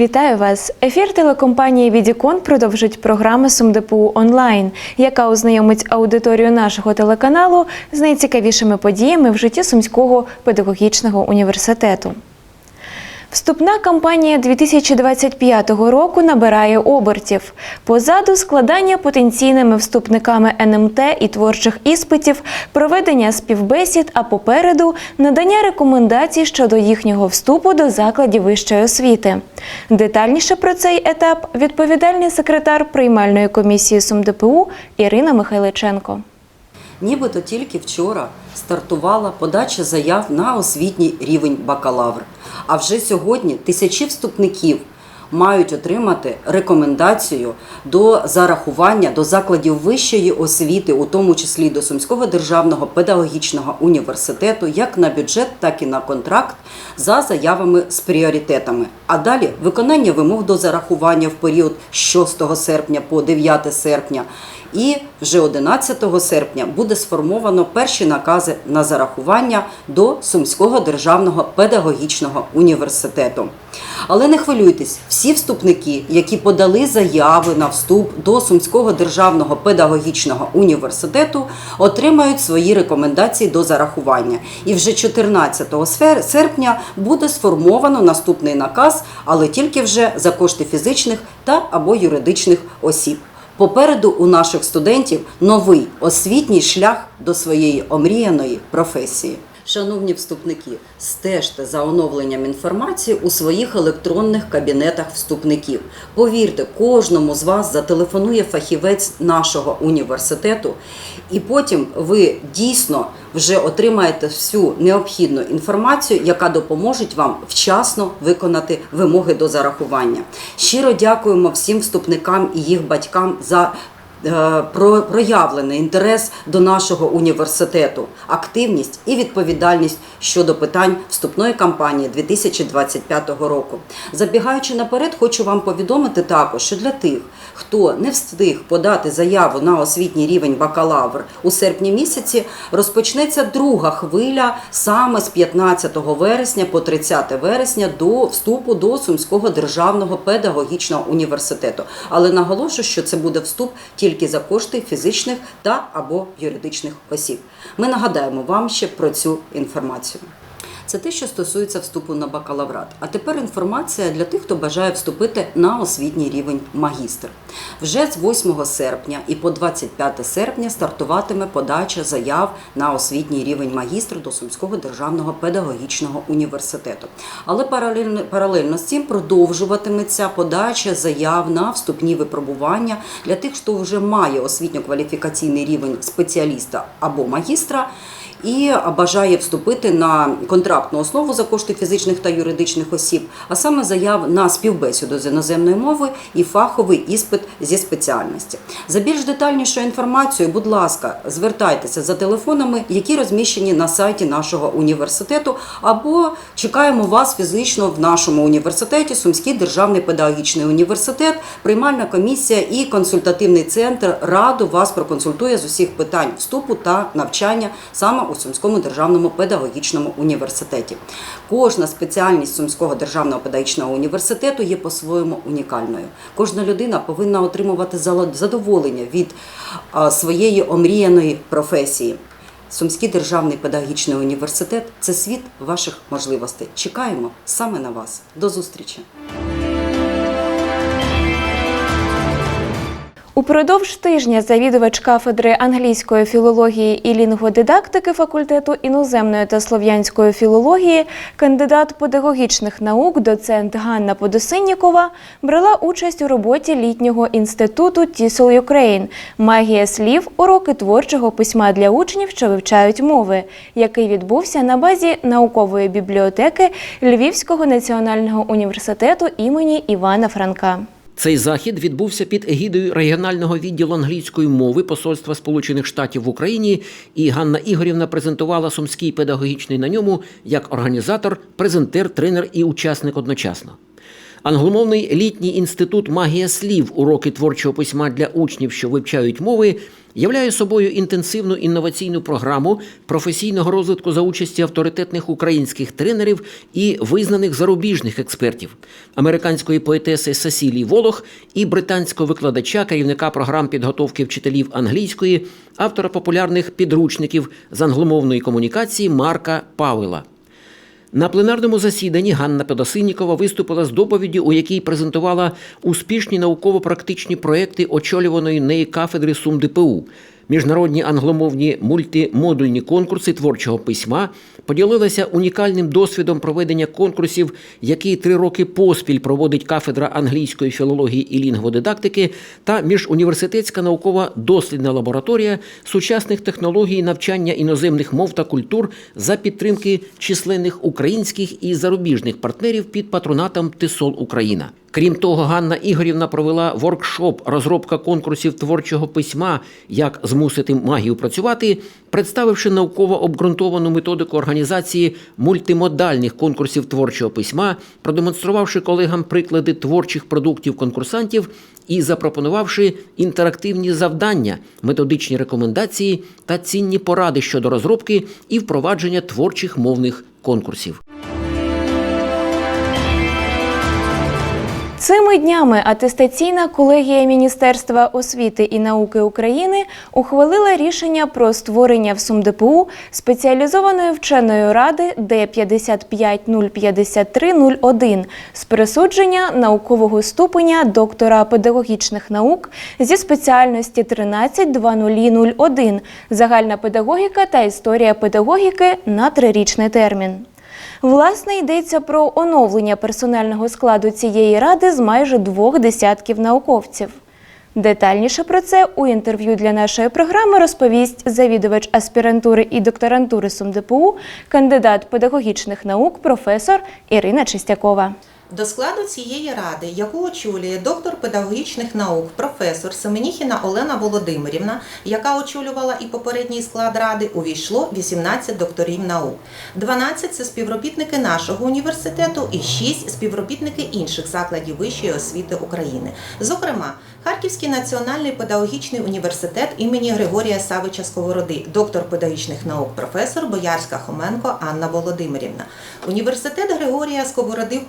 Вітаю вас! Ефір телекомпанії Відікон продовжить програми СумДПУ онлайн, яка ознайомить аудиторію нашого телеканалу з найцікавішими подіями в житті Сумського педагогічного університету. Вступна кампанія 2025 року набирає обертів. Позаду складання потенційними вступниками НМТ і творчих іспитів, проведення співбесід, а попереду надання рекомендацій щодо їхнього вступу до закладів вищої освіти. Детальніше про цей етап відповідальний секретар приймальної комісії СумДПУ Ірина Михайличенко. Нібито тільки вчора стартувала подача заяв на освітній рівень бакалавр. А вже сьогодні тисячі вступників мають отримати рекомендацію до зарахування до закладів вищої освіти, у тому числі до Сумського державного педагогічного університету, як на бюджет, так і на контракт за заявами з пріоритетами. А далі виконання вимог до зарахування в період з 6 серпня по 9 серпня. І вже 11 серпня буде сформовано перші накази на зарахування до Сумського державного педагогічного університету. Але не хвилюйтесь, всі вступники, які подали заяви на вступ до Сумського державного педагогічного університету, отримають свої рекомендації до зарахування. І вже 14 сфер- серпня буде сформовано наступний наказ, але тільки вже за кошти фізичних та або юридичних осіб. Попереду у наших студентів новий освітній шлях до своєї омріяної професії. Шановні вступники, стежте за оновленням інформації у своїх електронних кабінетах вступників. Повірте, кожному з вас зателефонує фахівець нашого університету, і потім ви дійсно вже отримаєте всю необхідну інформацію, яка допоможе вам вчасно виконати вимоги до зарахування. Щиро дякуємо всім вступникам і їх батькам за проявлений інтерес до нашого університету, активність і відповідальність щодо питань вступної кампанії 2025 року. Забігаючи наперед, хочу вам повідомити також, що для тих, хто не встиг подати заяву на освітній рівень бакалавр у серпні місяці, розпочнеться друга хвиля саме з 15 вересня по 30 вересня до вступу до Сумського державного педагогічного університету. Але наголошую, що це буде вступ тільки за кошти фізичних та або юридичних осіб. Ми нагадаємо вам ще про цю інформацію. Це те, що стосується вступу на бакалаврат. А тепер інформація для тих, хто бажає вступити на освітній рівень магістр. Вже з 8 серпня і по 25 серпня стартуватиме подача заяв на освітній рівень магістр до Сумського державного педагогічного університету. Але паралельно, паралельно з цим продовжуватиметься подача заяв на вступні випробування для тих, хто вже має освітньо-кваліфікаційний рівень спеціаліста або магістра і бажає вступити на контрактну основу за кошти фізичних та юридичних осіб, а саме заяв на співбесіду з іноземної мови і фаховий іспит зі спеціальності. За більш детальнішою інформацією, будь ласка, звертайтеся за телефонами, які розміщені на сайті нашого університету, або чекаємо вас фізично в нашому університеті, Сумський державний педагогічний університет, приймальна комісія і консультативний центр раду вас проконсультує з усіх питань вступу та навчання саме у Сумському державному педагогічному університеті. Кожна спеціальність Сумського державного педагогічного університету є по-своєму унікальною. Кожна людина повинна отримувати задоволення від своєї омріяної професії. Сумський державний педагогічний університет це світ ваших можливостей. Чекаємо саме на вас. До зустрічі! Упродовж тижня завідувач кафедри англійської філології і лінгводидактики факультету іноземної та слов'янської філології, кандидат педагогічних наук, доцент Ганна Подосиннікова брала участь у роботі літнього інституту Тісел Юкрейн Магія слів, уроки творчого письма для учнів, що вивчають мови, який відбувся на базі наукової бібліотеки Львівського національного університету імені Івана Франка. Цей захід відбувся під егідою регіонального відділу англійської мови Посольства Сполучених Штатів в Україні, і Ганна Ігорівна презентувала сумський педагогічний на ньому як організатор, презентер, тренер і учасник одночасно. Англомовний літній інститут Магія слів уроки творчого письма для учнів, що вивчають мови, являє собою інтенсивну інноваційну програму професійного розвитку за участі авторитетних українських тренерів і визнаних зарубіжних експертів, американської поетеси Сесілії Волох і британського викладача, керівника програм підготовки вчителів англійської, автора популярних підручників з англомовної комунікації Марка Павела. На пленарному засіданні Ганна Педосиннікова виступила з доповіді, у якій презентувала успішні науково-практичні проекти очолюваної неї кафедри СумДПУ. Міжнародні англомовні мультимодульні конкурси творчого письма поділилися унікальним досвідом проведення конкурсів, які три роки поспіль проводить кафедра англійської філології і лінгводидактики та міжуніверситетська наукова дослідна лабораторія сучасних технологій навчання іноземних мов та культур за підтримки численних українських і зарубіжних партнерів під патронатом ТИСОЛ Україна. Крім того, Ганна Ігорівна провела воркшоп розробка конкурсів творчого письма, як змусити магію працювати, представивши науково обґрунтовану методику організації мультимодальних конкурсів творчого письма, продемонструвавши колегам приклади творчих продуктів конкурсантів і запропонувавши інтерактивні завдання, методичні рекомендації та цінні поради щодо розробки і впровадження творчих мовних конкурсів. Цими днями атестаційна колегія Міністерства освіти і науки України ухвалила рішення про створення в СумДПУ спеціалізованої вченої ради Д5505301 з присудження наукового ступеня доктора педагогічних наук зі спеціальності 132001 загальна педагогіка та історія педагогіки на трирічний термін. Власне, йдеться про оновлення персонального складу цієї ради з майже двох десятків науковців. Детальніше про це у інтерв'ю для нашої програми розповість завідувач аспірантури і докторантури СумДПУ, кандидат педагогічних наук, професор Ірина Чистякова. До складу цієї ради, яку очолює доктор педагогічних наук, професор Семеніхіна Олена Володимирівна, яка очолювала і попередній склад ради, увійшло 18 докторів наук. 12 – це співробітники нашого університету і 6 – співробітники інших закладів вищої освіти України. Зокрема, Харківський національний педагогічний університет імені Григорія Савича Сковороди, доктор педагогічних наук, професор Боярська Хоменко Анна Володимирівна. Університет Григорія Сковороди в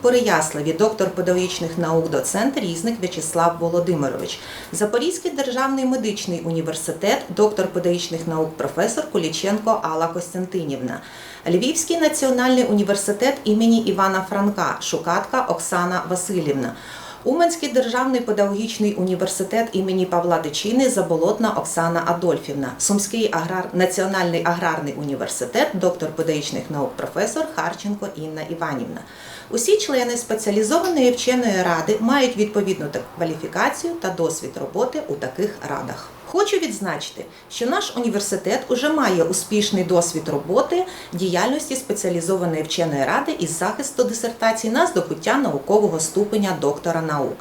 Переяславі, доктор педагогічних наук, доцент Різник В'ячеслав Володимирович. Запорізький державний медичний університет, доктор педагогічних наук, професор Куліченко Алла Костянтинівна. Львівський національний університет імені Івана Франка, Шукатка Оксана Васильівна. Уманський державний педагогічний університет імені Павла Дичини Заболотна Оксана Адольфівна, Сумський аграр... національний аграрний університет, доктор педагогічних наук, професор Харченко Інна Іванівна. Усі члени спеціалізованої вченої ради мають відповідну кваліфікацію та досвід роботи у таких радах. Хочу відзначити, що наш університет уже має успішний досвід роботи діяльності спеціалізованої вченої ради із захисту дисертацій на здобуття наукового ступеня доктора наук.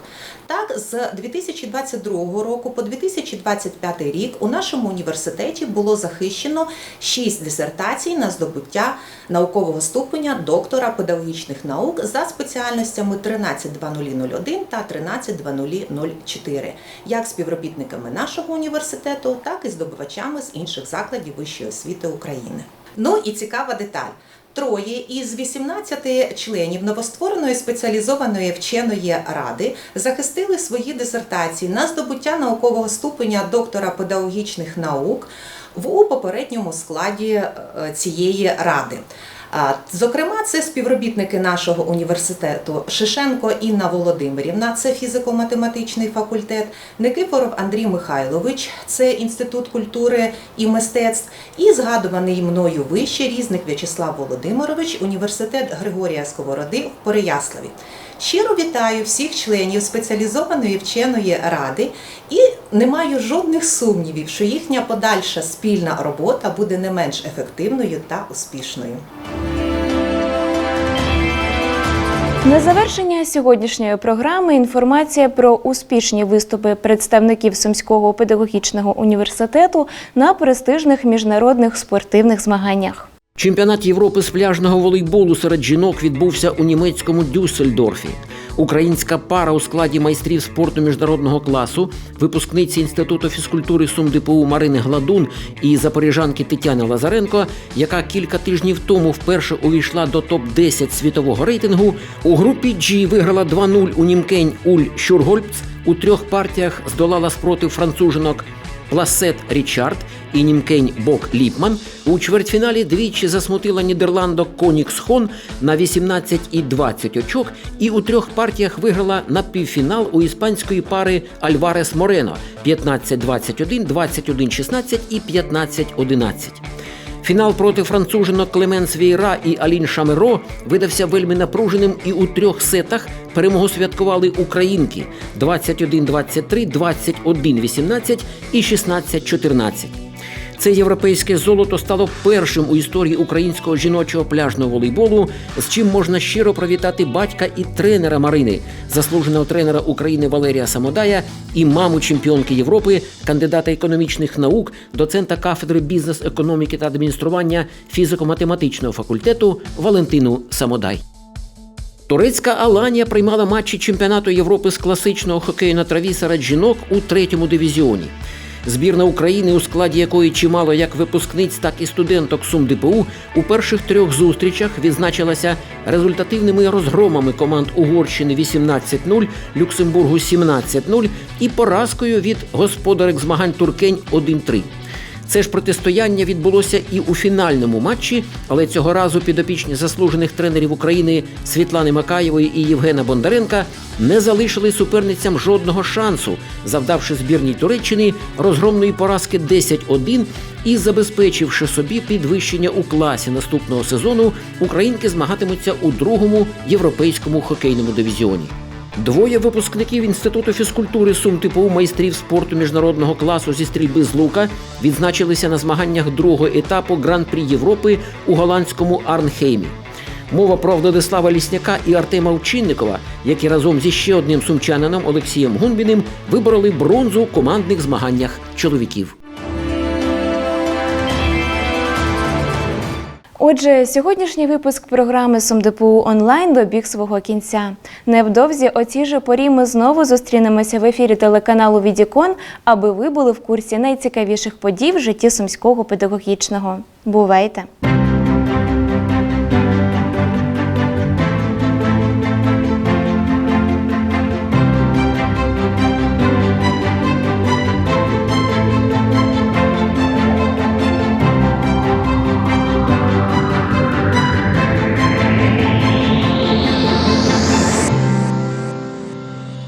Так, з 2022 року по 2025 рік у нашому університеті було захищено 6 дисертацій на здобуття наукового ступеня доктора педагогічних наук за спеціальностями 132001 та 132004, як співробітниками нашого університету, так і здобувачами з інших закладів вищої освіти України. Ну і цікава деталь. Троє із 18 членів новоствореної спеціалізованої вченої ради захистили свої дисертації на здобуття наукового ступеня доктора педагогічних наук в у попередньому складі е, цієї ради. Зокрема, це співробітники нашого університету Шишенко Інна Володимирівна, це фізико-математичний факультет, Никифоров Андрій Михайлович, це інститут культури і мистецтв, і згадуваний мною вище різник В'ячеслав Володимирович, університет Григорія Сковороди в Переяславі. Щиро вітаю всіх членів спеціалізованої вченої ради і не маю жодних сумнівів, що їхня подальша спільна робота буде не менш ефективною та успішною. На завершення сьогоднішньої програми інформація про успішні виступи представників Сумського педагогічного університету на престижних міжнародних спортивних змаганнях. Чемпіонат Європи з пляжного волейболу серед жінок відбувся у німецькому Дюссельдорфі. Українська пара у складі майстрів спорту міжнародного класу, випускниці інституту фізкультури СумДПУ Марини Гладун і запоріжанки Тетяни Лазаренко, яка кілька тижнів тому вперше увійшла до топ 10 світового рейтингу, у групі G виграла 2-0 у Німкень Уль Щургольц, у трьох партіях здолала спротив францужинок Пласет Річард і Німкень Бок Ліпман. У чвертьфіналі двічі засмутила Нідерландок Конікс Хон на 18 і 20 очок, і у трьох партіях виграла на півфінал у іспанської пари Альварес Морено 15-21, 21-16 і 15-11. Фінал проти францужинок Клемен Свійра і Алін Шамеро видався вельми напруженим, і у трьох сетах перемогу святкували українки 21-23, 21-18 і 16-14. Це європейське золото стало першим у історії українського жіночого пляжного волейболу, з чим можна щиро привітати батька і тренера Марини, заслуженого тренера України Валерія Самодая і маму чемпіонки Європи, кандидата економічних наук, доцента кафедри бізнес-економіки та адміністрування фізико-математичного факультету Валентину Самодай. Турецька Аланія приймала матчі чемпіонату Європи з класичного хокею на траві серед жінок у третьому дивізіоні. Збірна України, у складі якої чимало як випускниць, так і студенток СумДПУ, у перших трьох зустрічах відзначилася результативними розгромами команд Угорщини 18-0, Люксембургу 17-0 і поразкою від господарек змагань Туркень 1-3. Це ж протистояння відбулося і у фінальному матчі, але цього разу підопічні заслужених тренерів України Світлани Макаєвої і Євгена Бондаренка не залишили суперницям жодного шансу, завдавши збірній Туреччини розгромної поразки 10-1 і забезпечивши собі підвищення у класі наступного сезону, українки змагатимуться у другому європейському хокейному дивізіоні. Двоє випускників інституту фізкультури Сум ТПУ майстрів спорту міжнародного класу зі стрільби з лука відзначилися на змаганнях другого етапу Гран-прі Європи у голландському Арнхеймі. Мова про Владислава Лісняка і Артема Овчинникова, які разом зі ще одним сумчанином Олексієм Гунбіним вибороли бронзу у командних змаганнях чоловіків. Отже, сьогоднішній випуск програми СумДПУ онлайн добіг свого кінця. Невдовзі о цій же порі ми знову зустрінемося в ефірі телеканалу Відікон, аби ви були в курсі найцікавіших подій в житті сумського педагогічного. Бувайте!